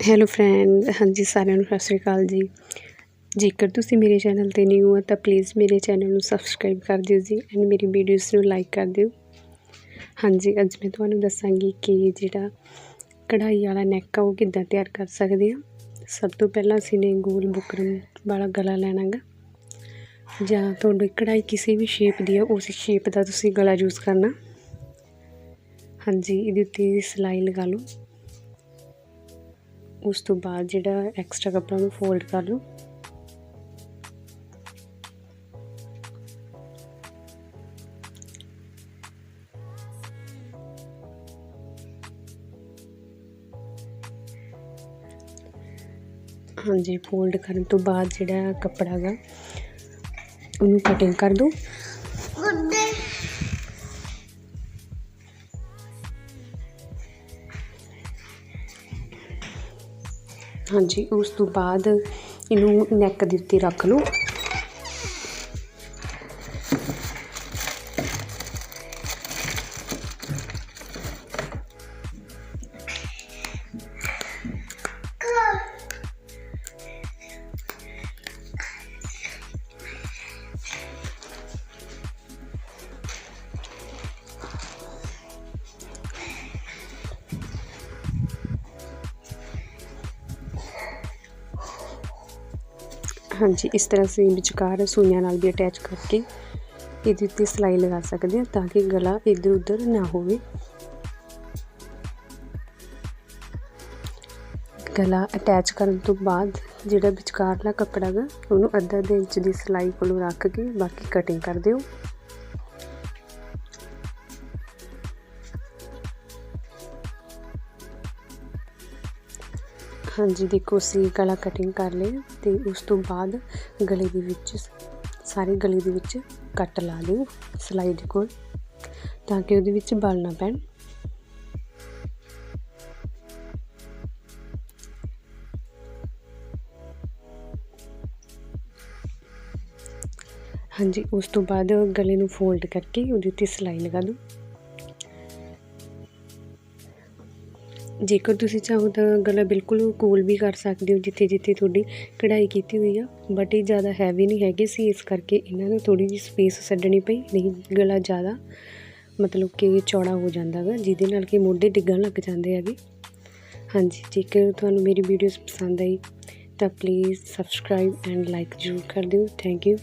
Hello friend ਹਾਂਜੀ, ਸਾਰਿਆਂ ਨੂੰ ਸਤਿ ਸ਼੍ਰੀ ਅਕਾਲ ਜੀ। ਜੇਕਰ ਤੁਸੀਂ ਮੇਰੇ ਚੈਨਲ ਤੇ ਨਿਊ ਹੋ, ਤਾਂ ਪਲੀਜ਼ ਮੇਰੇ ਚੈਨਲ ਨੂੰ ਸਬਸਕ੍ਰਾਈਬ ਕਰ ਦਿਓ ਜੀ ਐਂਡ ਮੇਰੀ ਵੀਡੀਓਜ਼ ਨੂੰ ਲਾਈਕ ਕਰ ਦਿਓ। ਹਾਂਜੀ, ਅੱਜ ਮੈਂ ਤੁਹਾਨੂੰ ਦੱਸਾਂਗੀ ਕਿ ਜਿਹੜਾ ਕਢਾਈ ਵਾਲਾ ਨੈਕ ਆ, ਉਹ ਕਿੱਦਾਂ ਤਿਆਰ ਕਰ ਸਕਦੇ ਆ। ਸਭ ਤੋਂ ਪਹਿਲਾਂ ਅਸੀਂ ਨੇ ਗੋਲ ਬੁਕਰਮ ਵਾਲਾ ਗਲਾ ਲੈਣਾ ਗਾ ਜਾਂ ਤੁਹਾਡੀ ਕਢਾਈ ਕਿਸੇ ਵੀ ਸ਼ੇਪ ਦੀ ਆ, ਉਸ ਸ਼ੇਪ ਦਾ ਤੁਸੀਂ ਗਲਾ ਯੂਜ਼ ਕਰਨਾ। ਹਾਂਜੀ, ਇਹਦੇ ਉੱਤੇ ਸਿਲਾਈ ਲਗਾ ਲਓ। ਉਸ ਤੋਂ ਬਾਅਦ ਜਿਹੜਾ ਐਕਸਟਰਾ ਕੱਪੜਾ ਨੂੰ ਫੋਲਡ ਕਰ ਲਓ ਹਾਂਜੀ ਫੋਲਡ ਕਰਨ ਤੋਂ ਬਾਅਦ ਜਿਹੜਾ ਕੱਪੜਾ ਹੈਗਾ ਉਹਨੂੰ ਕਟਿੰਗ ਕਰ ਦਿਓ ਹਾਂਜੀ ਉਸ ਤੋਂ ਬਾਅਦ ਇਹਨੂੰ ਨੈਕ ਦੇ ਉੱਤੇ ਰੱਖ ਲਓ। ਹਾਂਜੀ, ਇਸ ਤਰ੍ਹਾਂ ਅਸੀਂ ਵਿਚਕਾਰ ਸੂਈਆਂ ਨਾਲ ਵੀ ਅਟੈਚ ਕਰਕੇ ਇਹਦੇ ਉੱਤੇ ਸਿਲਾਈ ਲਗਾ ਸਕਦੇ ਹਾਂ ਤਾਂ ਕਿ ਗਲਾ ਇੱਧਰ ਉੱਧਰ ਨਾ ਹੋਵੇ। ਗਲਾ ਅਟੈਚ ਕਰਨ ਤੋਂ ਬਾਅਦ ਜਿਹੜਾ ਵਿਚਕਾਰਲਾ ਕੱਪੜਾ ਗਾ, ਉਹਨੂੰ ਅੱਧਾ ਦੇ ਇੰਚ ਦੀ ਸਿਲਾਈ ਕੋਲੋਂ ਰੱਖ ਕੇ ਬਾਕੀ ਕਟਿੰਗ ਕਰ ਦਿਓ। ਹਾਂਜੀ, ਦੇਖੋ, ਅਸੀਂ ਗਲਾ ਕਟਿੰਗ ਕਰ ਲਿਆ ਤੇ ਉਸ ਤੋਂ ਬਾਅਦ ਗਲੇ ਦੇ ਵਿੱਚ ਸਾਰੇ ਗਲੇ ਦੇ ਵਿੱਚ ਕੱਟ ਲਾ ਦਿਓ ਸਿਲਾਈ ਦੇ ਕੋਲ ਤਾਂ ਕਿ ਉਹਦੇ ਵਿੱਚ ਬਲ ਨਾ ਪੈਣ। ਹਾਂਜੀ, ਉਸ ਤੋਂ ਬਾਅਦ ਗਲੇ ਨੂੰ ਫੋਲਡ ਕਰਕੇ ਉਹਦੇ ਉੱਤੇ ਸਿਲਾਈ ਲਗਾ ਦਿਓ। ਜੇਕਰ ਤੁਸੀਂ ਚਾਹੋ ਤਾਂ ਗਲਾ ਬਿਲਕੁਲ ਕੋਲ ਵੀ ਕਰ ਸਕਦੇ ਹੋ, ਜਿੱਥੇ ਜਿੱਥੇ ਤੁਹਾਡੀ ਕਢਾਈ ਕੀਤੀ ਹੋਈ ਆ ਬਟ ਇਹ ਜ਼ਿਆਦਾ ਹੈਵੀ ਨਹੀਂ ਹੈਗੇ ਸੀ, ਇਸ ਕਰਕੇ ਇਹਨਾਂ ਨੂੰ ਥੋੜੀ ਜਿਹੀ ਸਪੇਸ ਛੱਡਣੀ ਪਈ, ਨਹੀਂ ਗਲਾ ਜ਼ਿਆਦਾ, ਮਤਲਬ ਕਿ ਚੌੜਾ ਹੋ ਜਾਂਦਾ ਗਾ, ਜਿਹਦੇ ਨਾਲ ਕਿ ਮੋਢੇ ਡਿੱਗਣ ਲੱਗ ਜਾਂਦੇ ਹੈਗੇ। ਹਾਂਜੀ, ਜੇਕਰ ਤੁਹਾਨੂੰ ਮੇਰੀ ਵੀਡੀਓਜ਼ ਪਸੰਦ ਆਈ, ਤਾਂ ਪਲੀਜ਼ ਸਬਸਕ੍ਰਾਈਬ ਐਂਡ ਲਾਈਕ ਜ਼ਰੂਰ ਕਰ ਦਿਓ। Thank you